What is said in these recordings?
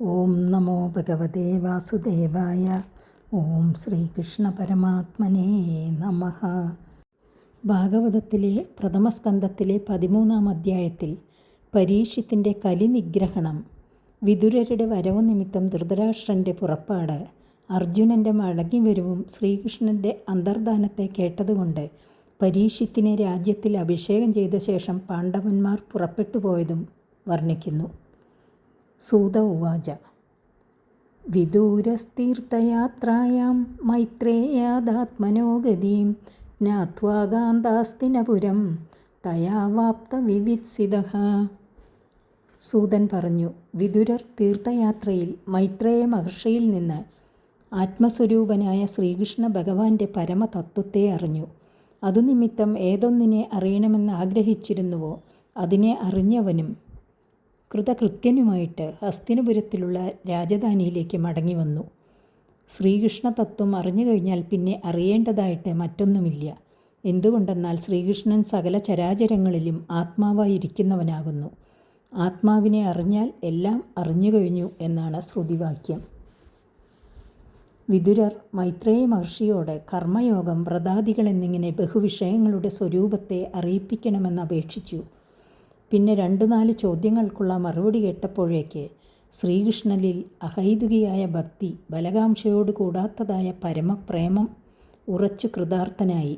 ഓം നമോ ഭഗവതേ വാസുദേവായ. ഓം ശ്രീകൃഷ്ണ പരമാത്മനേ നമ. ഭാഗവതത്തിലെ പ്രഥമസ്കന്ധത്തിലെ പതിമൂന്നാം അധ്യായത്തിൽ പരീക്ഷത്തിന്റെ കലിനിഗ്രഹണം വിതുരരുടെ വരവ് നിമിത്തം ധൃതരാഷ്ട്രന്റെ പുറപ്പാട് അർജുനന്റെ മടങ്ങിവരവും ശ്രീകൃഷ്ണന്റെ അന്തർദാനത്തെ കേട്ടതുകൊണ്ട് പരീക്ഷത്തിനെ രാജ്യത്തിൽ അഭിഷേകം ചെയ്ത ശേഷം പാണ്ഡവന്മാർ പുറപ്പെട്ടു പോയതും വർണിക്കുന്നു. സൂത ഉവാച വിദൂരസ്തീർത്ഥയാത്രയാം ഗതിം ജ്ഞാത്വാകാന്താസ്തിനപുരം തയാവാപ്ത വിവിത്സിത സൂതൻ പറഞ്ഞു വിദുരർ തീർത്ഥയാത്രയിൽ മൈത്രേയ മഹർഷിയിൽ നിന്ന് ആത്മസ്വരൂപനായ ശ്രീകൃഷ്ണ ഭഗവാന്റെ പരമതത്വത്തെ അറിഞ്ഞു. അതുനിമിത്തം ഏതൊന്നിനെ അറിയണമെന്ന് ആഗ്രഹിച്ചിരുന്നുവോ അതിനെ അറിഞ്ഞവനും കൃതകൃത്യനുമായിട്ട് ഹസ്തിനപുരത്തിലുള്ള രാജധാനിയിലേക്ക് മടങ്ങി വന്നു ശ്രീകൃഷ്ണ തത്വം അറിഞ്ഞു കഴിഞ്ഞാൽ പിന്നെ അറിയേണ്ടതായിട്ട് മറ്റൊന്നുമില്ല. എന്തുകൊണ്ടെന്നാൽ ശ്രീകൃഷ്ണൻ സകല ചരാചരങ്ങളിലും ആത്മാവായിരിക്കുന്നവനാകുന്നു. ആത്മാവിനെ അറിഞ്ഞാൽ എല്ലാം അറിഞ്ഞു കഴിഞ്ഞു എന്നാണ് ശ്രുതിവാക്യം. വിതുരർ മൈത്രേയ മഹർഷിയോട് കർമ്മയോഗം വ്രതാദികൾ എന്നിങ്ങനെ ബഹുവിഷയങ്ങളുടെ സ്വരൂപത്തെ അറിയിപ്പിക്കണമെന്ന് അപേക്ഷിച്ചു. പിന്നെ രണ്ടു നാല് ചോദ്യങ്ങൾക്കുള്ള മറുപടി കേട്ടപ്പോഴേക്ക് ശ്രീകൃഷ്ണനിൽ അഹൈതുകിയായ ഭക്തി ബലകാംക്ഷയോട് കൂടാത്തതായ പരമപ്രേമം ഉറച്ചു കൃതാർത്ഥനായി.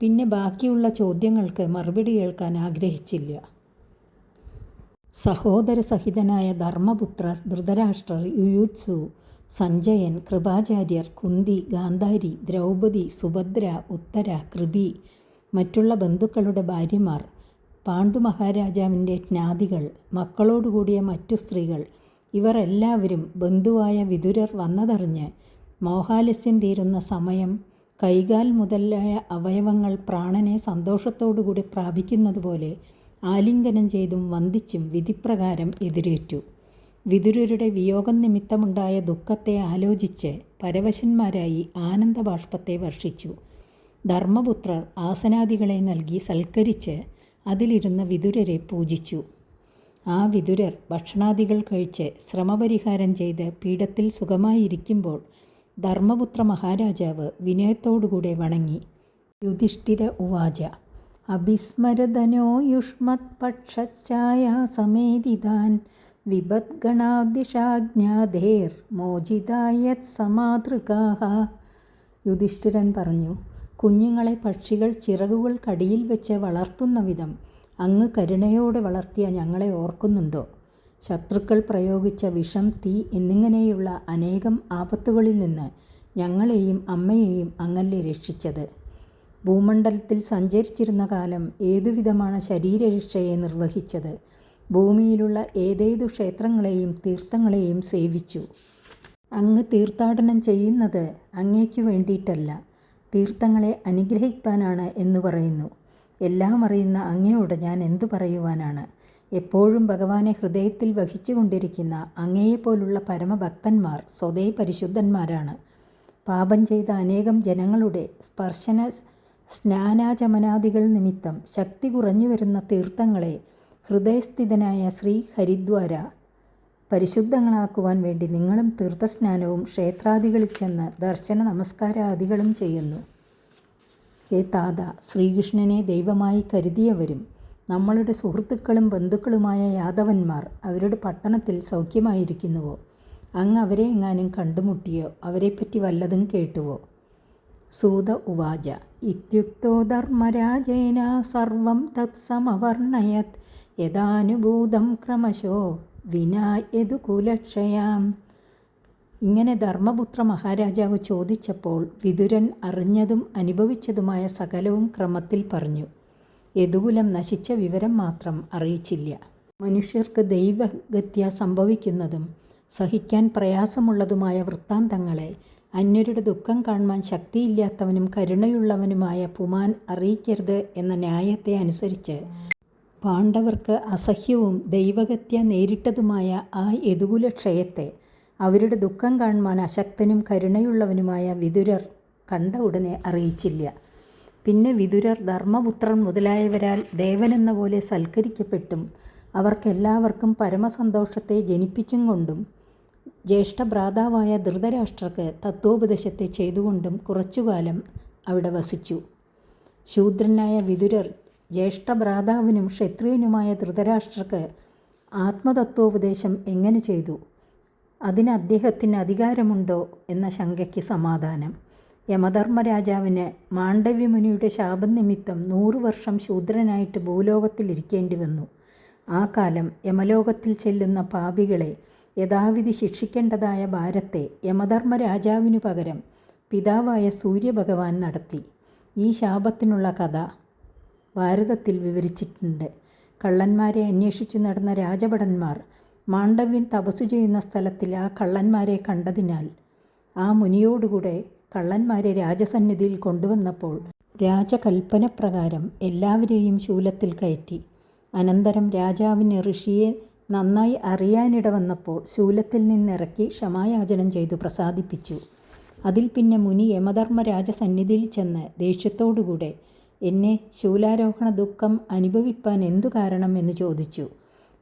പിന്നെ ബാക്കിയുള്ള ചോദ്യങ്ങൾക്ക് മറുപടി കേൾക്കാൻ ആഗ്രഹിച്ചില്ല. സഹോദര സഹിതനായ ധർമ്മപുത്രർ ധൃതരാഷ്ട്രർ യുയുത്സു സഞ്ജയൻ കൃപാചാര്യർ കുന്തി ഗാന്ധാരി ദ്രൗപദി സുഭദ്ര ഉത്തര കൃപി മറ്റുള്ള ബന്ധുക്കളുടെ ഭാര്യമാർ പാണ്ഡു മഹാരാജാവിന്റെ ജ്ഞാതികൾ മക്കളോടുകൂടിയ മറ്റു സ്ത്രീകൾ ഇവർ എല്ലാവരും ബന്ധുവായ വിതുരർ വന്നതറിഞ്ഞ് മോഹാലസ്യം തീരുന്ന സമയം കൈകാൽ മുതലായ അവയവങ്ങൾ പ്രാണനെ സന്തോഷത്തോടുകൂടി പ്രാപിക്കുന്നതുപോലെ ആലിംഗനം ചെയ്തും വന്ദിച്ചും വിധിപ്രകാരം എതിരേറ്റു. വിതുരരുടെ വിയോഗം നിമിത്തമുണ്ടായ ദുഃഖത്തെ ആലോചിച്ച് പരവശന്മാരായി ആനന്ദബാഷ്പത്തെ വർഷിച്ചു. ധർമ്മപുത്രർ ആസനാദികളെ നൽകി സൽക്കരിച്ച് അതിലിരുന്ന വിതുരരെ പൂജിച്ചു. ആ വിതുരർ ഭക്ഷണാദികൾ കഴിച്ച് ശ്രമപരിഹാരം ചെയ്ത് പീഠത്തിൽ സുഖമായിരിക്കുമ്പോൾ ധർമ്മപുത്ര മഹാരാജാവ് വിനയത്തോടുകൂടെ വണങ്ങി. യുധിഷ്ഠിര ഉവാച അഭിസ്മരതനോ യുഷ്മത് പക്ഷായ വിപദ്ഗണാദിഷാജ്ഞാധേർ മോചിതായത് സമാതൃകാഹ യുധിഷ്ഠിരൻ പറഞ്ഞു കുഞ്ഞുങ്ങളെ പക്ഷികൾ ചിറകുകൾ കടിയിൽ വെച്ച് വളർത്തുന്ന വിധം അങ്ങ് കരുണയോടെ വളർത്തിയ ഞങ്ങളെ ഓർക്കുന്നുണ്ടോ? ശത്രുക്കൾ പ്രയോഗിച്ച വിഷം തീ എന്നിങ്ങനെയുള്ള അനേകം ആപത്തുകളിൽ നിന്ന് ഞങ്ങളെയും അമ്മയെയും അങ്ങല്ലേ രക്ഷിച്ചത്. ഭൂമണ്ഡലത്തിൽ സഞ്ചരിച്ചിരുന്ന കാലം ഏതുവിധമാണ് ശരീരരക്ഷയെ നിർവഹിച്ചത്? ഭൂമിയിലുള്ള ഏതേതു ക്ഷേത്രങ്ങളെയും തീർത്ഥങ്ങളെയും സേവിച്ചു. അങ്ങ് തീർത്ഥാടനം ചെയ്യുന്നത് അങ്ങേക്ക് വേണ്ടിയിട്ടല്ല. തീർത്ഥങ്ങളെ അനുഗ്രഹിക്കാനാണ് എന്ന് പറയുന്നു. എല്ലാം അറിയുന്ന അങ്ങയോട് ഞാൻ എന്തു പറയുവാനാണ്? എപ്പോഴും ഭഗവാനെ ഹൃദയത്തിൽ വഹിച്ചുകൊണ്ടിരിക്കുന്ന അങ്ങയെപ്പോലുള്ള പരമഭക്തന്മാർ സ്വതേ പരിശുദ്ധന്മാരാണ്. പാപം ചെയ്ത അനേകം ജനങ്ങളുടെ സ്പർശന സ്നാനാചമനാദികൾ നിമിത്തം ശക്തി കുറഞ്ഞു വരുന്ന തീർത്ഥങ്ങളെ ഹൃദയസ്ഥിതനായ ശ്രീ ഹരിദ്വാര പരിശുദ്ധങ്ങളാക്കുവാൻ വേണ്ടി നിങ്ങളും തീർത്ഥസ്നാനവും ക്ഷേത്രാദികളിൽ ചെന്ന് ദർശന നമസ്കാരാദികളും ചെയ്യുന്നു. ഹേ താത ശ്രീകൃഷ്ണനെ ദൈവമായി കരുതിയവരും നമ്മളുടെ സുഹൃത്തുക്കളും ബന്ധുക്കളുമായ യാദവന്മാർ അവരുടെ പട്ടണത്തിൽ സൗഖ്യമായിരിക്കുന്നുവോ? അങ്ങ് അവരെ എങ്ങാനും കണ്ടുമുട്ടിയോ? അവരെപ്പറ്റി വല്ലതും കേട്ടുവോ? സൂത ഉവാച ഇത്യുക്തോ ധർമ്മരാജേന സർവം തത്സമവർണയത് യഥാനുഭൂതം ക്രമശോ വിനായതു കുലക്ഷയാം ഇങ്ങനെ ധർമ്മപുത്ര മഹാരാജാവ് ചോദിച്ചപ്പോൾ വിതുരൻ അറിഞ്ഞതും അനുഭവിച്ചതുമായ സകലവും ക്രമത്തിൽ പറഞ്ഞു. യദുകുലം നശിച്ച വിവരം മാത്രം അറിയിച്ചില്ല. മനുഷ്യർക്ക് ദൈവഗത്യ സംഭവിക്കുന്നതും സഹിക്കാൻ പ്രയാസമുള്ളതുമായ വൃത്താന്തങ്ങളെ അന്യരുടെ ദുഃഖം കാണുവാൻ ശക്തിയില്ലാത്തവനും കരുണയുള്ളവനുമായ പുമാൻ അറിയിക്കരുത് എന്ന ന്യായത്തെ അനുസരിച്ച് പാണ്ഡവർക്ക് അസഹ്യവും ദൈവഗത്യ നേരിട്ടതുമായ ആ യദുകുലക്ഷയത്തെ അവരുടെ ദുഃഖം കാണുവാൻ അശക്തനും കരുണയുള്ളവനുമായ വിതുരർ കണ്ട ഉടനെ അറിയിച്ചില്ല പിന്നെ വിതുരർ ധർമ്മപുത്രൻ മുതലായവരാൽ ദേവനെന്ന പോലെ സൽക്കരിക്കപ്പെട്ടും അവർക്കെല്ലാവർക്കും പരമസന്തോഷത്തെ ജനിപ്പിച്ചും കൊണ്ടും ജ്യേഷ്ഠഭ്രാതാവായ ധൃതരാഷ്ട്രക്ക് തത്വോപദേശത്തെ ചെയ്തുകൊണ്ടും കുറച്ചുകാലം അവിടെ വസിച്ചു. ശൂദ്രനായ വിതുരർ ജ്യേഷ്ഠഭ്രാതാവിനും ക്ഷത്രിയനുമായ ധൃതരാഷ്ട്രർക്ക് ആത്മതത്വോപദേശം എങ്ങനെ ചെയ്തു? അതിന് അദ്ദേഹത്തിന് അധികാരമുണ്ടോ എന്ന ശങ്കയ്ക്ക് സമാധാനം. യമധർമ്മരാജാവിന് മാണ്ഡവ്യമുനിയുടെ ശാപം നിമിത്തം നൂറു വർഷം ശൂദ്രനായിട്ട് ഭൂലോകത്തിൽ ഇരിക്കേണ്ടിവന്നു. ആ കാലം യമലോകത്തിൽ ചെല്ലുന്ന പാപികളെ യഥാവിധി ശിക്ഷിക്കേണ്ടതായ ഭാരത്തെ യമധർമ്മരാജാവിനു പകരം പിതാവായ സൂര്യഭഗവാൻ നടത്തി. ഈ ശാപത്തിനുള്ള കഥ ഭാരതത്തിൽ വിവരിച്ചിട്ടുണ്ട്. കള്ളന്മാരെ അന്വേഷിച്ചു നടന്ന രാജഭടന്മാർ മാണ്ഡവ്യൻ തപസ്സു ചെയ്യുന്ന സ്ഥലത്തിൽ ആ കള്ളന്മാരെ കണ്ടതിനാൽ ആ മുനിയോടുകൂടെ കള്ളന്മാരെ രാജസന്നിധിയിൽ കൊണ്ടുവന്നപ്പോൾ രാജകല്പനപ്രകാരം എല്ലാവരെയും ശൂലത്തിൽ കയറ്റി. അനന്തരം രാജാവിന് ഋഷിയെ നന്നായി അറിയാനിട വന്നപ്പോൾ ശൂലത്തിൽ നിന്നിറക്കി ക്ഷമായാചനം ചെയ്തു പ്രസാദിപ്പിച്ചു. അതിൽ പിന്നെ മുനി യമധർമ്മ രാജസന്നിധിയിൽ ചെന്ന് ദേഷ്യത്തോടുകൂടെ എന്നെ ശൂലാരോഹണ ദുഃഖം അനുഭവിപ്പാൻ എന്തു കാരണം എന്ന് ചോദിച്ചു.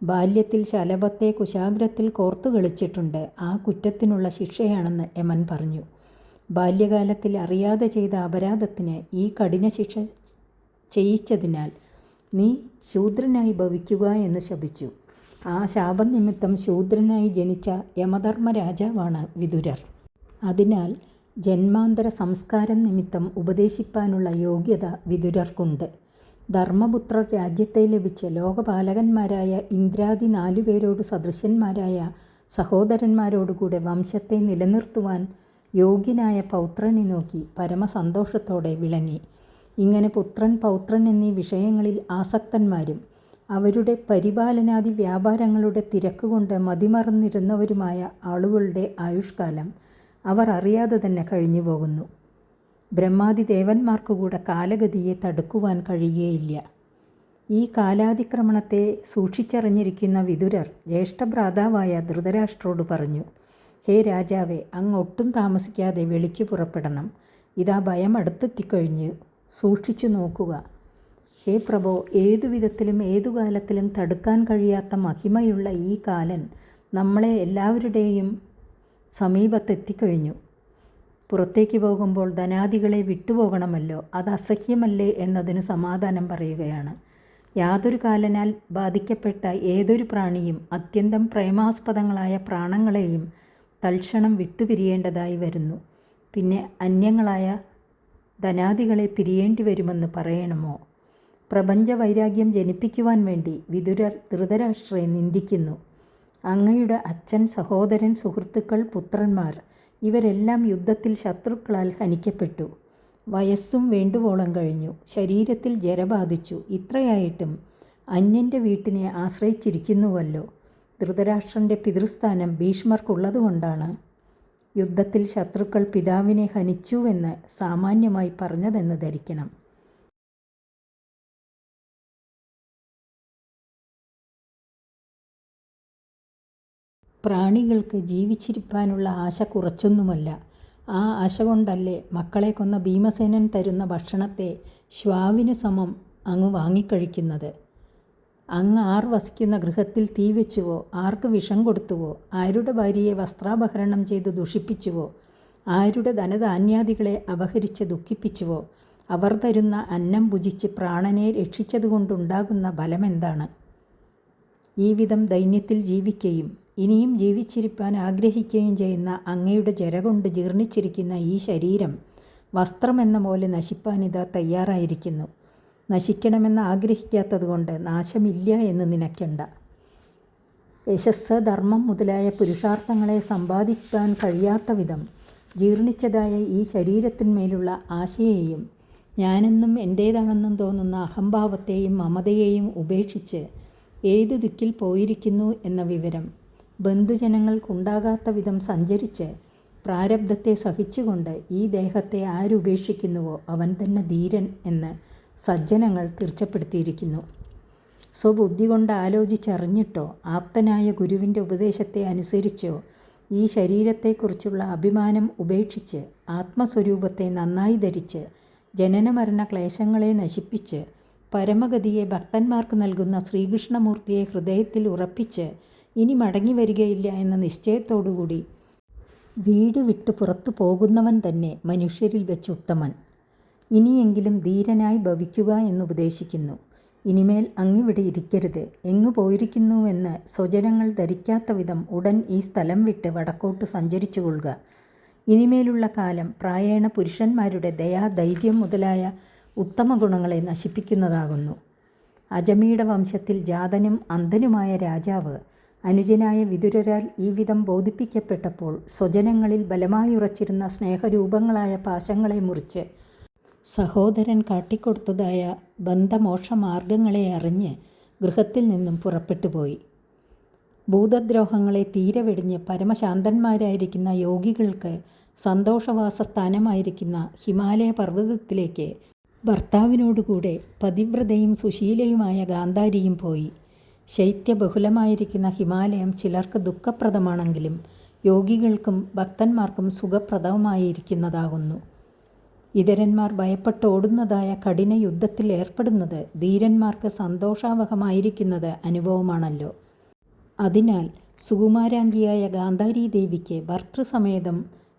ബാല്യത്തിൽ ശലഭത്തെ കുശാഗ്രത്തിൽ കോർത്തു കളിച്ചിട്ടുണ്ട് ആ കുറ്റത്തിനുള്ള ശിക്ഷയാണെന്ന് യമൻ പറഞ്ഞു. ബാല്യകാലത്തിൽ അറിയാതെ ചെയ്ത അപരാധത്തിന് ഈ കഠിന ശിക്ഷ ചെയ്യിച്ചതിനാൽ നീ ശൂദ്രനായി ഭവിക്കുക എന്ന് ശപിച്ചു. ആ ശാപം നിമിത്തം ശൂദ്രനായി ജനിച്ച യമധർമ്മ രാജാവാണ് വിതുരർ. അതിനാൽ ജന്മാന്തര സംസ്കാരം നിമിത്തം ഉപദേശിപ്പാനുള്ള യോഗ്യത വിതുരർക്കുണ്ട്. ധർമ്മപുത്രർ രാജ്യത്തെ ലഭിച്ച ലോകപാലകന്മാരായ ഇന്ദ്രാദി നാലുപേരോടു സദൃശന്മാരായ സഹോദരന്മാരോടുകൂടെ വംശത്തെ നിലനിർത്തുവാൻ യോഗ്യനായ പൗത്രനെ നോക്കി പരമസന്തോഷത്തോടെ വിളങ്ങി. ഇങ്ങനെ പുത്രൻ പൗത്രൻ എന്നീ വിഷയങ്ങളിൽ ആസക്തന്മാരും അവരുടെ പരിപാലനാദി വ്യാപാരങ്ങളുടെ തിരക്കുകൊണ്ട് മതിമറന്നിരുന്നവരുമായ ആളുകളുടെ ആയുഷ്കാലം അവർ അറിയാതെ തന്നെ കഴിഞ്ഞു പോകുന്നു കഴിഞ്ഞുപോകുന്നു. കൂടെ കാലഗതിയെ തടുക്കുവാൻ കഴിയുകയില്ല. ഈ കാലാതിക്രമണത്തെ സൂക്ഷിച്ചറിഞ്ഞിരിക്കുന്ന വിതുരർ ജ്യേഷ്ഠഭ്രാതാവായ ധൃതരാഷ്ട്രോട് പറഞ്ഞു. ഹേ രാജാവേ, അങ്ങ് ഒട്ടും താമസിക്കാതെ വെളിക്ക് പുറപ്പെടണം. ഇതാ ഭയം അടുത്തെത്തിക്കഴിഞ്ഞ് സൂക്ഷിച്ചു നോക്കുക. ഹേ പ്രഭോ, ഏതു വിധത്തിലും ഏതു കാലത്തിലും തടുക്കാൻ കഴിയാത്ത മഹിമയുള്ള ഈ കാലൻ നമ്മളെ എല്ലാവരുടെയും സമീപത്തെത്തിക്കഴിഞ്ഞു. പുറത്തേക്ക് പോകുമ്പോൾ ധനാദികളെ വിട്ടുപോകണമല്ലോ. അത് അസഹ്യമല്ലേ എന്നതിനു സമാധാനം പറയുകയാണ്. യാതൊരു കാലനാൽ ബാധിക്കപ്പെട്ട ഏതൊരു പ്രാണിയും അത്യന്തം പ്രേമാസ്പദങ്ങളായ പ്രാണങ്ങളെയും തൽക്ഷണം വിട്ടുപിരിയേണ്ടതായി വരുന്നു. പിന്നെ അന്യങ്ങളായ ധനാദികളെ പിരിയേണ്ടി വരുമെന്ന് പറയണമോ? പ്രപഞ്ച വൈരാഗ്യം ജനിപ്പിക്കുവാൻ വേണ്ടി വിതുരർ ധൃതരാഷ്ട്രയെ നിന്ദിക്കുന്നു. അങ്ങയുടെ അച്ഛൻ, സഹോദരൻ, സുഹൃത്തുക്കൾ, പുത്രന്മാർ ഇവരെല്ലാം യുദ്ധത്തിൽ ശത്രുക്കളാൽ ഹനിക്കപ്പെട്ടു. വയസ്സും വേണ്ടുവോളം കഴിഞ്ഞു. ശരീരത്തിൽ ജര ബാധിച്ചു. ഇത്രയായിട്ടും അന്യന്റെ വീട്ടിനെ ആശ്രയിച്ചിരിക്കുന്നുവല്ലോ. ധൃതരാഷ്ട്രന്റെ പിതൃസ്ഥാനം ഭീഷ്മർക്കുള്ളതുകൊണ്ടാണ് യുദ്ധത്തിൽ ശത്രുക്കൾ പിതാവിനെ ഹനിച്ചുവെന്ന് സാമാന്യമായി പറഞ്ഞതെന്ന് ധരിക്കണം. പ്രാണികൾക്ക് ജീവിച്ചിരിപ്പാനുള്ള ആശ കുറച്ചൊന്നുമല്ല. ആ ആശ കൊണ്ടല്ലേ മക്കളെ കൊന്ന ഭീമസേനൻ തരുന്ന ഭക്ഷണത്തെ ശ്വാവിനു സമം അങ്ങ് വാങ്ങിക്കഴിക്കുന്നത്. അങ്ങ് ആർ വസിക്കുന്ന ഗൃഹത്തിൽ തീ വെച്ചുവോ, ആർക്ക് വിഷം കൊടുത്തുവോ, ആരുടെ ഭാര്യയെ വസ്ത്രാപഹരണം ചെയ്ത് ദുഷിപ്പിച്ചുവോ, ആരുടെ ധനധാന്യാദികളെ അപഹരിച്ച് ദുഃഖിപ്പിച്ചുവോ, അവർ തരുന്ന അന്നം ഭുജിച്ച് പ്രാണനെ രക്ഷിച്ചതുകൊണ്ടുണ്ടാകുന്ന ഫലമെന്താണ്? ഈ വിധം ദൈന്യത്തിൽ ജീവിക്കയും ഇനിയും ജീവിച്ചിരിപ്പാൻ ആഗ്രഹിക്കുകയും ചെയ്യുന്ന അങ്ങയുടെ ജര കൊണ്ട് ജീർണിച്ചിരിക്കുന്ന ഈ ശരീരം വസ്ത്രമെന്ന പോലെ നശിപ്പാനിതാ തയ്യാറായിരിക്കുന്നു. നശിക്കണമെന്ന് ആഗ്രഹിക്കാത്തതുകൊണ്ട് നാശമില്ല എന്ന് നിനക്കണ്ട യശസ് ധർമ്മം മുതലായ പുരുഷാർത്ഥങ്ങളെ സമ്പാദിക്കാൻ കഴിയാത്ത വിധം ജീർണിച്ചതായ ഈ ശരീരത്തിന്മേലുള്ള ആശയെയും ഞാനെന്നും എന്റേതാണെന്നും തോന്നുന്ന അഹംഭാവത്തെയും മമതയെയും ഉപേക്ഷിച്ച് ഏതു ദിക്കിൽ പോയിരിക്കുന്നു എന്ന വിവരം ബന്ധുജനങ്ങൾക്കുണ്ടാകാത്തവിധം സഞ്ചരിച്ച് പ്രാരബ്ധത്തെ സഹിച്ചുകൊണ്ട് ഈ ദേഹത്തെ ആരുപേക്ഷിക്കുന്നുവോ അവൻ തന്നെ ധീരൻ എന്ന് സജ്ജനങ്ങൾ തീർച്ചപ്പെടുത്തിയിരിക്കുന്നു. സ്വബുദ്ധി കൊണ്ട് ആലോചിച്ചറിഞ്ഞിട്ടോ ആപ്തനായ ഗുരുവിന്റെ ഉപദേശത്തെ അനുസരിച്ചോ ഈ ശരീരത്തെക്കുറിച്ചുള്ള അഭിമാനം ഉപേക്ഷിച്ച് ആത്മസ്വരൂപത്തെ നന്നായി ധരിച്ച് ജനനമരണ ക്ലേശങ്ങളെ നശിപ്പിച്ച് പരമഗതിയെ ഭക്തന്മാർക്ക് നൽകുന്ന ശ്രീകൃഷ്ണമൂർത്തിയെ ഹൃദയത്തിൽ ഉറപ്പിച്ച് ഇനി മടങ്ങി വരികയില്ല എന്ന നിശ്ചയത്തോടുകൂടി വീട് വിട്ട് പുറത്തു പോകുന്നവൻ തന്നെ മനുഷ്യരിൽ വെച്ച് ഉത്തമൻ. ഇനിയെങ്കിലും ധീരനായി ഭവിക്കുക എന്നുപദേശിക്കുന്നു ഇനിമേൽ അങ്ങിവിടെ ഇരിക്കരുത്. എങ്ങു പോയിരിക്കുന്നുവെന്ന് സ്വജനങ്ങൾ ധരിക്കാത്ത വിധം ഉടൻ ഈ സ്ഥലം വിട്ട് വടക്കോട്ട് സഞ്ചരിച്ചു കൊള്ളുക ഇനിമേലുള്ള കാലം പ്രായേണ പുരുഷന്മാരുടെ ദയാ ധൈര്യം മുതലായ ഉത്തമ ഗുണങ്ങളെ നശിപ്പിക്കുന്നതാകുന്നു. അജമിയുടെ വംശത്തിൽ ജാതനും അന്ധനുമായ രാജാവ് അനുജനായ വിതുരരാൽ ഈ വിധം ബോധിപ്പിക്കപ്പെട്ടപ്പോൾ സ്വജനങ്ങളിൽ ബലമായി ഉറച്ചിരുന്ന സ്നേഹരൂപങ്ങളായ പാശങ്ങളെ മുറിച്ച് സഹോദരൻ കാട്ടിക്കൊടുത്തതായ ബന്ധമോക്ഷ മാർഗങ്ങളെ അറിഞ്ഞ് ഗൃഹത്തിൽ നിന്നും പുറപ്പെട്ടുപോയി. ഭൂതദ്രോഹങ്ങളെ തീരെ വെടിഞ്ഞ് പരമശാന്തന്മാരായിരിക്കുന്ന യോഗികൾക്ക് സന്തോഷവാസ സ്ഥാനമായിരിക്കുന്ന ഹിമാലയ പർവതത്തിലേക്ക് ഭർത്താവിനോടുകൂടെ പതിവ്രതയും സുശീലയുമായ ഗാന്ധാരിയും പോയി. ശൈത്യബഹുലമായിരിക്കുന്ന ഹിമാലയം ചിലർക്ക് ദുഃഖപ്രദമാണെങ്കിലും യോഗികൾക്കും ഭക്തന്മാർക്കും സുഖപ്രദമായിരിക്കുന്നതാകുന്നു ഇതരന്മാർ ഭയപ്പെട്ട് ഓടുന്നതായ കഠിന യുദ്ധത്തിൽ ഏർപ്പെടുന്നത് ധീരന്മാർക്ക് സന്തോഷാവഹമായിരിക്കുന്നത് അനുഭവമാണല്ലോ. അതിനാൽ സുകുമാരാംഗിയായ ഗാന്ധാരി ദേവിക്ക് ഭർത്തൃസമേതം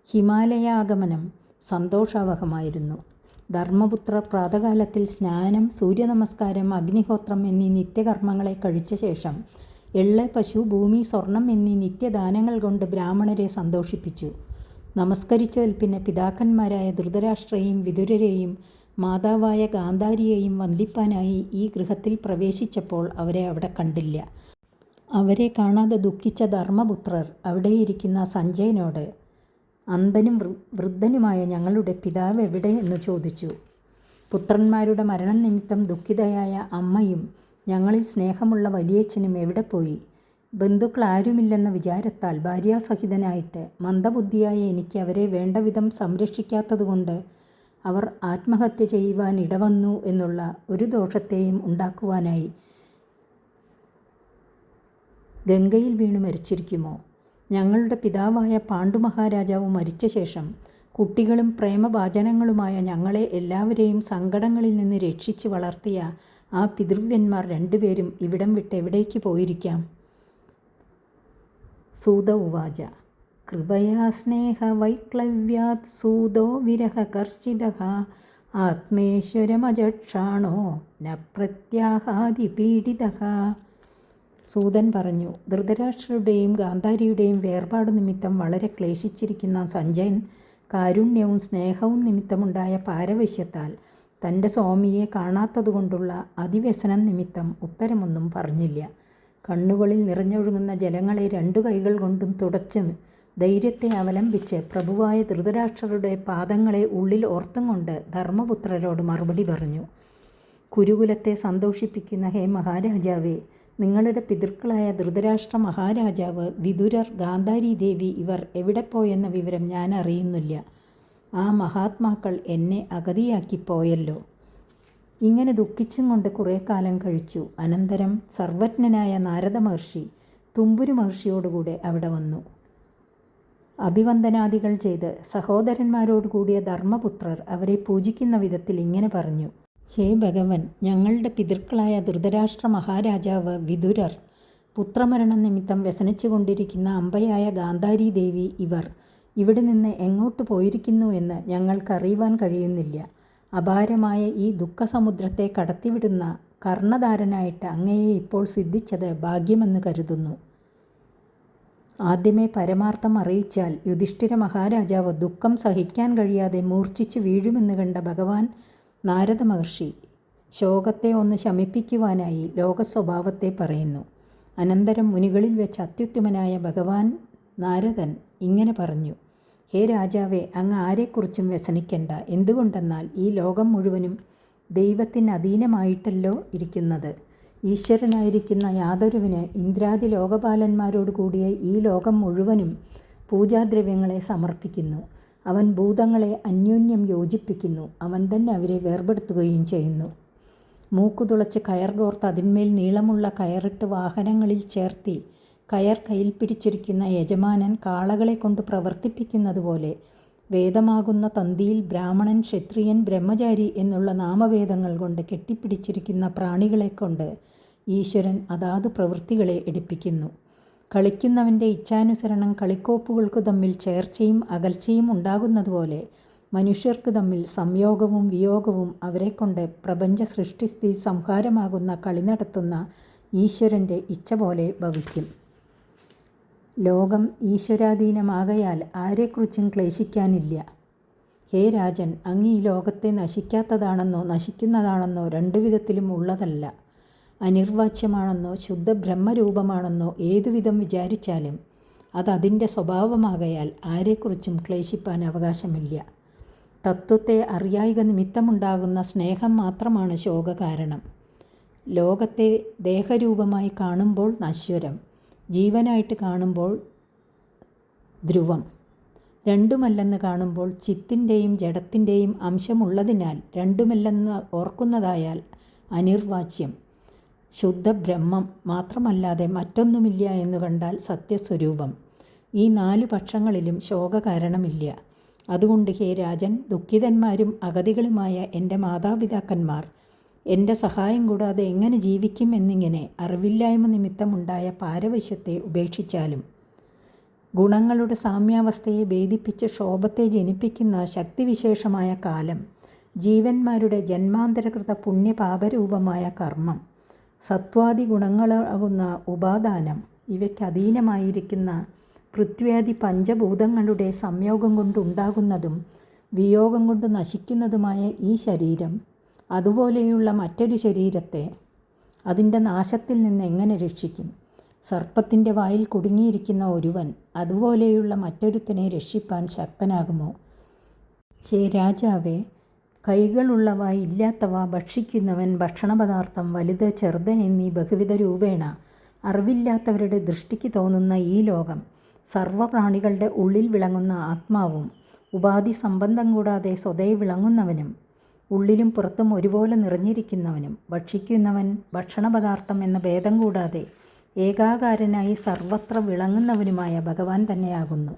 ഹിമാലയാഗമനം സന്തോഷാവഹമായിരുന്നു. ധർമ്മപുത്ര പ്രാതകാലത്തിൽ സ്നാനം സൂര്യനമസ്കാരം അഗ്നിഹോത്രം എന്നീ നിത്യകർമ്മങ്ങളെ കഴിച്ച ശേഷം എള്ള് പശു ഭൂമി സ്വർണം എന്നീ നിത്യദാനങ്ങൾ കൊണ്ട് ബ്രാഹ്മണരെ സന്തോഷിപ്പിച്ചു. നമസ്കരിച്ചതിൽ പിന്നെ പിതാക്കന്മാരായ ധൃതരാഷ്ട്രയെയും വിതുരരെയും മാതാവായ ഗാന്ധാരിയെയും വന്ദിപ്പാനായി ഈ ഗൃഹത്തിൽ പ്രവേശിച്ചപ്പോൾ അവരെ അവിടെ കണ്ടില്ല. അവരെ കാണാതെ ദുഃഖിച്ച ധർമ്മപുത്രർ അവിടെയിരിക്കുന്ന സഞ്ജയനോട് അന്ധനും വൃദ്ധനുമായ ഞങ്ങളുടെ പിതാവ് എവിടെ എന്ന് ചോദിച്ചു. പുത്രന്മാരുടെ മരണം നിമിത്തം ദുഃഖിതയായ അമ്മയും ഞങ്ങളിൽ സ്നേഹമുള്ള വലിയച്ഛനും എവിടെ പോയി? ബന്ധുക്കൾ ആരുമില്ലെന്ന വിചാരത്താൽ ഭാര്യാസഹിതനായിട്ട് മന്ദബുദ്ധിയായ എനിക്ക് അവരെ വേണ്ടവിധം സംരക്ഷിക്കാത്തതുകൊണ്ട് അവർ ആത്മഹത്യ ചെയ്യുവാൻ ഇടവന്നു എന്നുള്ള ഒരു ദോഷത്തെയും ഉണ്ടാക്കുവാനായി ഗംഗയിൽ വീണു മരിച്ചിരിക്കുമോ? ഞങ്ങളുടെ പിതാവായ പാണ്ഡുമഹാരാജാവ് മരിച്ച ശേഷം കുട്ടികളും പ്രേമഭാചനങ്ങളുമായ ഞങ്ങളെ എല്ലാവരെയും സങ്കടങ്ങളിൽ നിന്ന് രക്ഷിച്ച് വളർത്തിയ ആ പിതൃവ്യന്മാർ രണ്ടുപേരും ഇവിടം വിട്ട് എവിടേക്ക് പോയിരിക്കാം? സൂത ഉവാച കൃപയാ സ്നേഹ വൈക്ലവ്യാത് സൂതോ വിരഹ കർഷിത ആത്മേശ്വരമജക്ഷാണോ ന പ്രത്യാഹാതിപീഡിത സൂതൻ പറഞ്ഞു ധൃതരാഷ്ട്രരുടെയും ഗാന്ധാരിയുടെയും വേർപാട് നിമിത്തം വളരെ ക്ലേശിച്ചിരിക്കുന്ന സഞ്ജയൻ കാരുണ്യവും സ്നേഹവും നിമിത്തമുണ്ടായ പാരവശ്യത്താൽ തന്റെ സ്വാമിയെ കാണാത്തതുകൊണ്ടുള്ള അതിവ്യസനം നിമിത്തം ഉത്തരമൊന്നും പറഞ്ഞില്ല. കണ്ണുകളിൽ നിറഞ്ഞൊഴുകുന്ന ജലങ്ങളെ രണ്ടു കൈകൾ കൊണ്ടും തുടച്ച് ധൈര്യത്തെ അവലംബിച്ച് പ്രഭുവായ ധൃതരാഷ്ട്രരുടെ പാദങ്ങളെ ഉള്ളിൽ ഓർത്തും കൊണ്ട് ധർമ്മപുത്രരോട് മറുപടി പറഞ്ഞു കുരുകുലത്തെ സന്തോഷിപ്പിക്കുന്ന ഹേ മഹാരാജാവേ നിങ്ങളുടെ പിതൃക്കളായ ധൃതരാഷ്ട്ര മഹാരാജാവ് വിദുരർ ഗാന്ധാരി ദേവി ഇവർ എവിടെ പോയെന്ന വിവരം ഞാൻ അറിയുന്നില്ല. ആ മഹാത്മാക്കൾ എന്നെ അഗതിയാക്കി പോയല്ലോ. ഇങ്ങനെ ദുഃഖിച്ചും കൊണ്ട് കുറേ കാലം കഴിച്ചു. അനന്തരം സർവജ്ഞനായ നാരദ മഹർഷി തുമ്പുരു മഹർഷിയോടുകൂടെ അവിടെ വന്നു. അഭിവന്ദനാദികൾ ചെയ്ത് സഹോദരന്മാരോടുകൂടിയ ധർമ്മപുത്രർ അവരെ പൂജിക്കുന്ന വിധത്തിൽ ഇങ്ങനെ പറഞ്ഞു. ഹേ ഭഗവൻ ഞങ്ങളുടെ പിതൃക്കളായ ധൃതരാഷ്ട്ര മഹാരാജാവ് വിതുരർ പുത്രമരണ നിമിത്തം വ്യസനിച്ചുകൊണ്ടിരിക്കുന്ന അമ്പയായ ഗാന്ധാരി ദേവി ഇവർ ഇവിടെ നിന്ന് എങ്ങോട്ട് പോയിരിക്കുന്നു എന്ന് ഞങ്ങൾക്കറിയുവാൻ കഴിയുന്നില്ല. അപാരമായ ഈ ദുഃഖസമുദ്രത്തെ കടത്തിവിടുന്ന കർണധാരനായിട്ട് അങ്ങയെ ഇപ്പോൾ സിദ്ധിച്ചത് ഭാഗ്യമെന്ന് കരുതുന്നു. ആദ്യമേ പരമാർത്ഥം അറിയിച്ചാൽ യുധിഷ്ഠിര മഹാരാജാവ് ദുഃഖം സഹിക്കാൻ കഴിയാതെ മൂർച്ഛിച്ചു വീഴുമെന്ന് കണ്ട ഭഗവാൻ നാരദ മഹർഷി ശോകത്തെ ഒന്ന് ശമിപ്പിക്കുവാനായി ലോകസ്വഭാവത്തെ പറയുന്നു. അനന്തരം മുനികളിൽ വെച്ച് അത്യുത്തമനായ ഭഗവാൻ നാരദൻ ഇങ്ങനെ പറഞ്ഞു ഹേ രാജാവേ അങ്ങ് ആരെക്കുറിച്ചും വ്യസനിക്കേണ്ട. എന്തുകൊണ്ടെന്നാൽ ഈ ലോകം മുഴുവനും ദൈവത്തിന് അധീനമായിട്ടല്ലോ ഇരിക്കുന്നത്. ഈശ്വരനായിരിക്കുന്ന യാതൊരുവിന് ഇന്ദ്രാദി ലോകപാലന്മാരോട് കൂടിയ ഈ ലോകം മുഴുവനും പൂജാദ്രവ്യങ്ങളെ സമർപ്പിക്കുന്നു. അവൻ ഭൂതങ്ങളെ അന്യോന്യം യോജിപ്പിക്കുന്നു. അവൻ തന്നെ അവരെ വേർപെടുത്തുകയും ചെയ്യുന്നു. മൂക്കുതുളച്ച് കയർ കോർത്ത് അതിന്മേൽ നീളമുള്ള കയറിട്ട് വാഹനങ്ങളിൽ ചേർത്തി കയർ കയ്യിൽ പിടിച്ചിരിക്കുന്ന യജമാനൻ കാളകളെ കൊണ്ട് പ്രവർത്തിപ്പിക്കുന്നത് പോലെ വേദമാകുന്ന തന്തിയിൽ ബ്രാഹ്മണൻ ക്ഷത്രിയൻ ബ്രഹ്മചാരി എന്നുള്ള നാമവേദങ്ങൾ കൊണ്ട് കെട്ടിപ്പിടിച്ചിരിക്കുന്ന പ്രാണികളെ കൊണ്ട് ഈശ്വരൻ അതാത് പ്രവൃത്തികളെ എടുപ്പിക്കുന്നു. കളിക്കുന്നവന്റെ ഇച്ഛാനുസരണം കളിക്കോപ്പുകൾക്ക് തമ്മിൽ ചേർച്ചയും അകൽച്ചയും ഉണ്ടാകുന്നതുപോലെ മനുഷ്യർക്ക് തമ്മിൽ സംയോഗവും വിയോഗവും അവരെക്കൊണ്ട് പ്രപഞ്ച സൃഷ്ടിസ്ഥിതി സംഹാരമാകുന്ന കളി നടത്തുന്ന ഈശ്വരന്റെ ഇച്ഛ പോലെ ഭവിക്കും. ലോകം ഈശ്വരാധീനമാകയാൽ ആരെക്കുറിച്ചും ക്ലേശിക്കാനില്ല. ഹേ രാജൻ അങ്ങ് ഈ ലോകത്തെ നശിക്കാത്തതാണെന്നോ നശിക്കുന്നതാണെന്നോ രണ്ടു വിധത്തിലും ഉള്ളതല്ല. അനിർവാച്യമാണെന്നോ ശുദ്ധ ബ്രഹ്മരൂപമാണെന്നോ ഏതുവിധം വിചാരിച്ചാലും അതതിന്റെ സ്വഭാവമാകയാൽ ആരെക്കുറിച്ചും ക്ലേശിപ്പാൻ അവകാശമില്ല. തത്വത്തെ അറിയായിക നിമിത്തമുണ്ടാകുന്ന സ്നേഹം മാത്രമാണ് ശോകകാരണം. ലോകത്തെ ദേഹരൂപമായി കാണുമ്പോൾ നശ്വരം ജീവനായിട്ട് കാണുമ്പോൾ ധ്രുവം. രണ്ടുമല്ലെന്ന് കാണുമ്പോൾ ചിത്തിന്റെയും ജഡത്തിന്റെയും അംശമുള്ളതിനാൽ രണ്ടുമല്ലെന്ന് ഓർക്കുന്നതായാൽ അനിർവാച്യം ശുദ്ധ ബ്രഹ്മം മാത്രമല്ലാതെ മറ്റൊന്നുമില്ല എന്നു കണ്ടാൽ സത്യസ്വരൂപം. ഈ നാല് പക്ഷങ്ങളിലും ശോകകാരണമില്ല. അതുകൊണ്ട് ഹേ രാജൻ ദുഃഖിതന്മാരും അഗതികളുമായ എന്റെ മാതാപിതാക്കന്മാർ എന്റെ സഹായം കൂടാതെ എങ്ങനെ ജീവിക്കും എന്നിങ്ങനെ അറിവില്ലായ്മ നിമിത്തമുണ്ടായ പാരവശ്യത്തെ ഉപേക്ഷിച്ചാലും ഗുണങ്ങളുടെ സാമ്യാവസ്ഥയെ ഭേദിപ്പിച്ച് ക്ഷോഭത്തെ ജനിപ്പിക്കുന്ന ശക്തിവിശേഷമായ കാലം ജീവന്മാരുടെ ജന്മാന്തരകൃത പുണ്യപാപരൂപമായ കർമ്മം. സത്വാദി ഗുണങ്ങളാകുന്ന ഉപാദാനം. ഇവയ്ക്ക് അധീനമായിരിക്കുന്ന പൃഥ്വിയാദി പഞ്ചഭൂതങ്ങളുടെ സംയോഗം കൊണ്ടുണ്ടാകുന്നതും വിയോഗം കൊണ്ട് നശിക്കുന്നതുമായ ഈ ശരീരം അതുപോലെയുള്ള മറ്റൊരു ശരീരത്തെ അതിന്റെ നാശത്തിൽ നിന്ന് എങ്ങനെ രക്ഷിക്കും? സർപ്പത്തിന്റെ വായിൽ കുടുങ്ങിയിരിക്കുന്ന ഒരുവൻ അതുപോലെയുള്ള മറ്റൊരുത്തനെ രക്ഷിപ്പാൻ ശക്തനാകുമോ? ഹേ രാജാവേ കൈകളുള്ളവ ഇല്ലാത്തവ ഭക്ഷിക്കുന്നവൻ ഭക്ഷണപദാർത്ഥം വലുത് ചെറുത് എന്നീ ബഹുവിധ രൂപേണ അറിവില്ലാത്തവരുടെ ദൃഷ്ടിക്ക് തോന്നുന്ന ഈ ലോകം സർവപ്രാണികളുടെ ഉള്ളിൽ വിളങ്ങുന്ന ആത്മാവും ഉപാധി സംബന്ധം കൂടാതെ സ്വതേ വിളങ്ങുന്നവനും ഉള്ളിലും പുറത്തും ഒരുപോലെ നിറഞ്ഞിരിക്കുന്നവനും ഭക്ഷിക്കുന്നവൻ ഭക്ഷണപദാർത്ഥം എന്ന ഭേദം കൂടാതെ ഏകാകാരനായി സർവത്ര വിളങ്ങുന്നവനുമായ ഭഗവാൻ തന്നെയാകുന്നു.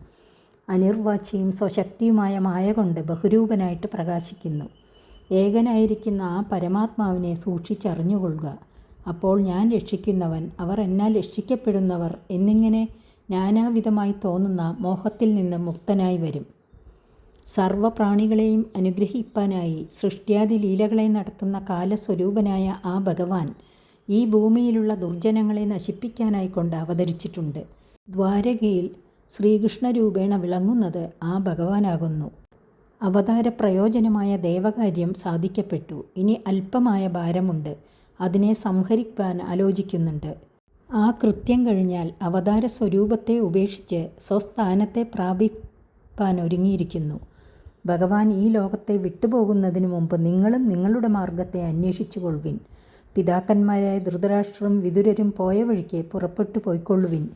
അനിർവാച്യയും സ്വശക്തിയുമായ മായ കൊണ്ട് ബഹുരൂപനായിട്ട് പ്രകാശിക്കുന്നു. ഏകനായിരിക്കുന്ന ആ പരമാത്മാവിനെ സൂക്ഷിച്ചറിഞ്ഞുകൊള്ളുക. അപ്പോൾ ഞാൻ രക്ഷിക്കുന്നവൻ അവർ എന്നാൽ രക്ഷിക്കപ്പെടുന്നവർ എന്നിങ്ങനെ നാനാവിധമായി തോന്നുന്ന മോഹത്തിൽ നിന്ന് മുക്തനായി വരും. സർവപ്രാണികളെയും അനുഗ്രഹിപ്പാനായി സൃഷ്ട്യാദി ലീലകളെ നടത്തുന്ന കാലസ്വരൂപനായ ആ ഭഗവാൻ ഈ ഭൂമിയിലുള്ള ദുർജനങ്ങളെ നശിപ്പിക്കാനായി കൊണ്ട് അവതരിച്ചിട്ടുണ്ട്. ദ്വാരകയിൽ ശ്രീകൃഷ്ണ രൂപേണ വിളങ്ങുന്നത് ആ ഭഗവാനാകുന്നു. അവതാര പ്രയോജനമായ ദേവകാര്യം സാധിക്കപ്പെട്ടു. ഇനി അല്പമായ ഭാരമുണ്ട്. അതിനെ സംഹരിക്കാൻ ആലോചിക്കുന്നുണ്ട്. ആ കൃത്യം കഴിഞ്ഞാൽ അവതാര സ്വരൂപത്തെ ഉപേക്ഷിച്ച് സ്വസ്ഥാനത്തെ പ്രാപിപ്പാൻ ഒരുങ്ങിയിരിക്കുന്നു. ഭഗവാൻ ഈ ലോകത്തെ വിട്ടുപോകുന്നതിനു മുമ്പ് നിങ്ങളും നിങ്ങളുടെ മാർഗത്തെ അന്വേഷിച്ചു കൊള്ളുവിൻ പിതാക്കന്മാരായ ധൃതരാഷ്ട്രം വിതുരരും പോയ വഴിക്ക് പുറപ്പെട്ടു പോയിക്കൊള്ളുവിൻ.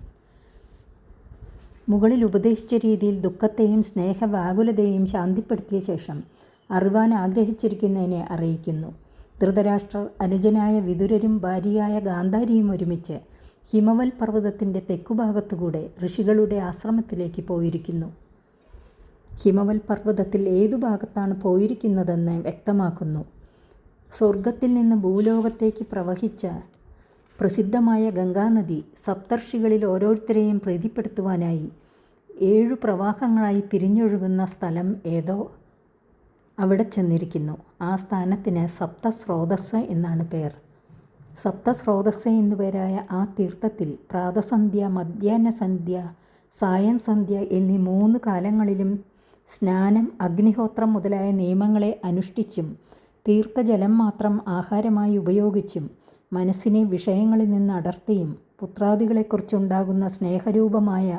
മുകളിൽ ഉപദേശിച്ച രീതിയിൽ ദുഃഖത്തെയും സ്നേഹവാകുലതയെയും ശാന്തിപ്പെടുത്തിയ ശേഷം അറിവാൻ ആഗ്രഹിച്ചിരിക്കുന്നതിനെ അറിയിക്കുന്നു. ധൃതരാഷ്ട്രർ അനുജനായ വിതുരരും ഭാര്യയായ ഗാന്ധാരിയും ഒരുമിച്ച് ഹിമവൽ പർവതത്തിന്റെ തെക്കുഭാഗത്തുകൂടെ ഋഷികളുടെ ആശ്രമത്തിലേക്ക് പോയിരിക്കുന്നു. ഹിമവൽ പർവതത്തിൽ ഏതു ഭാഗത്താണ് പോയിരിക്കുന്നതെന്ന് വ്യക്തമാക്കുന്നു. സ്വർഗത്തിൽ നിന്ന് ഭൂലോകത്തേക്ക് പ്രവഹിച്ച പ്രസിദ്ധമായ ഗംഗാനദി സപ്തർഷികളിൽ ഓരോരുത്തരെയും പ്രീതിപ്പെടുത്തുവാനായി ഏഴു പ്രവാഹങ്ങളായി പിരിഞ്ഞൊഴുകുന്ന സ്ഥലം ഏതോ. അവിടെ ചെന്നിരിക്കുന്നു. ആ സ്ഥാനത്തിന് സപ്തസ്രോതസ് എന്നാണ് പേർ. സപ്തസ്രോതസ് എന്നുപേരായ ആ തീർത്ഥത്തിൽ പ്രാതസന്ധ്യ മധ്യാഹ്ന സന്ധ്യ സായം സന്ധ്യ എന്നീ മൂന്ന് കാലങ്ങളിലും സ്നാനം അഗ്നിഹോത്രം മുതലായ നിയമങ്ങളെ അനുഷ്ഠിച്ചും തീർത്ഥജലം മാത്രം ആഹാരമായി ഉപയോഗിച്ചും മനസ്സിനെ വിഷയങ്ങളിൽ നിന്ന് അടർത്തിയും പുത്രാദികളെക്കുറിച്ചുണ്ടാകുന്ന സ്നേഹരൂപമായ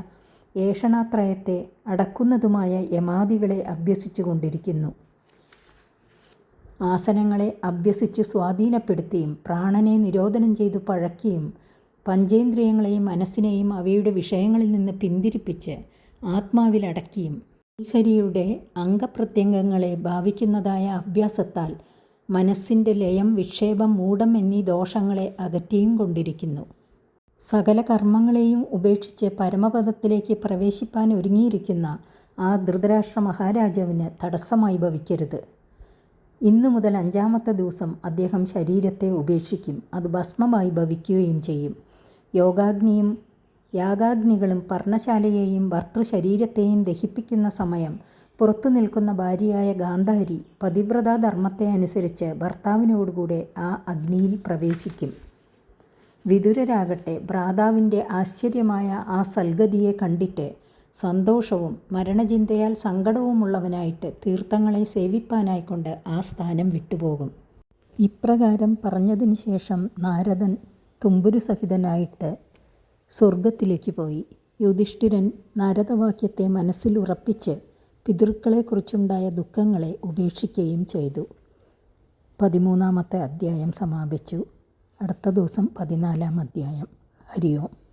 ഏഷണാത്രയത്തെ അടക്കുന്നതുമായ യമാദികളെ അഭ്യസിച്ചു കൊണ്ടിരിക്കുന്നു ആസനങ്ങളെ അഭ്യസിച്ച് സ്വാധീനപ്പെടുത്തിയും പ്രാണനെ നിരോധനം ചെയ്തു പഴക്കിയും പഞ്ചേന്ദ്രിയങ്ങളെയും മനസ്സിനെയും അവയുടെ വിഷയങ്ങളിൽ നിന്ന് പിന്തിരിപ്പിച്ച് ആത്മാവിലടക്കിയും ശ്രീഹരിയുടെ അംഗപ്രത്യംഗങ്ങളെ ഭാവിക്കുന്നതായ അഭ്യാസത്താൽ മനസ്സിന്റെ ലയം വിക്ഷേപം മൂഢം എന്നീ ദോഷങ്ങളെ അകറ്റിയും കൊണ്ടിരിക്കുന്നു. സകല കർമ്മങ്ങളെയും ഉപേക്ഷിച്ച് പരമപദത്തിലേക്ക് പ്രവേശിപ്പാൻ ഒരുങ്ങിയിരിക്കുന്ന ആ ധൃതരാഷ്ട്ര മഹാരാജാവിന് തടസ്സമായി ഭവിക്കരുത്. ഇന്നു മുതൽ അഞ്ചാമത്തെ ദിവസം അദ്ദേഹം ശരീരത്തെ ഉപേക്ഷിക്കും. അത് ഭസ്മമായി ഭവിക്കുകയും ചെയ്യും. യോഗാഗ്നിയും യാഗാഗ്നികളും പർണശാലയെയും ഭർത്തൃശരീരത്തെയും ദഹിപ്പിക്കുന്ന സമയം പുറത്തു നിൽക്കുന്ന ഭാര്യയായ ഗാന്ധാരി പതിവ്രതാ ധർമ്മത്തെ അനുസരിച്ച് ഭർത്താവിനോടുകൂടെ ആ അഗ്നിയിൽ പ്രവേശിക്കും. വിതുരരാകട്ടെ ഭ്രാതാവിന്റെ ആശ്ചര്യമായ ആ സൽഗതിയെ കണ്ടിട്ട് സന്തോഷവും മരണചിന്തയാൽ സങ്കടവുമുള്ളവനായിട്ട് തീർത്ഥങ്ങളെ സേവിപ്പാനായിക്കൊണ്ട് ആ സ്ഥാനം വിട്ടുപോകും. ഇപ്രകാരം പറഞ്ഞതിനു ശേഷം നാരദൻ തുമ്പുരു സഹിതനായിട്ട് സ്വർഗത്തിലേക്ക് പോയി. യുധിഷ്ഠിരൻ നാരദവാക്യത്തെ മനസ്സിൽ ഉറപ്പിച്ച് പിതൃക്കളെക്കുറിച്ചുണ്ടായ ദുഃഖങ്ങളെ ഉപേക്ഷിക്കുകയും ചെയ്തു. പതിമൂന്നാമത്തെ അധ്യായം സമാപിച്ചു. അടുത്ത ദിവസം പതിനാലാം അധ്യായം. ഹരി ഓം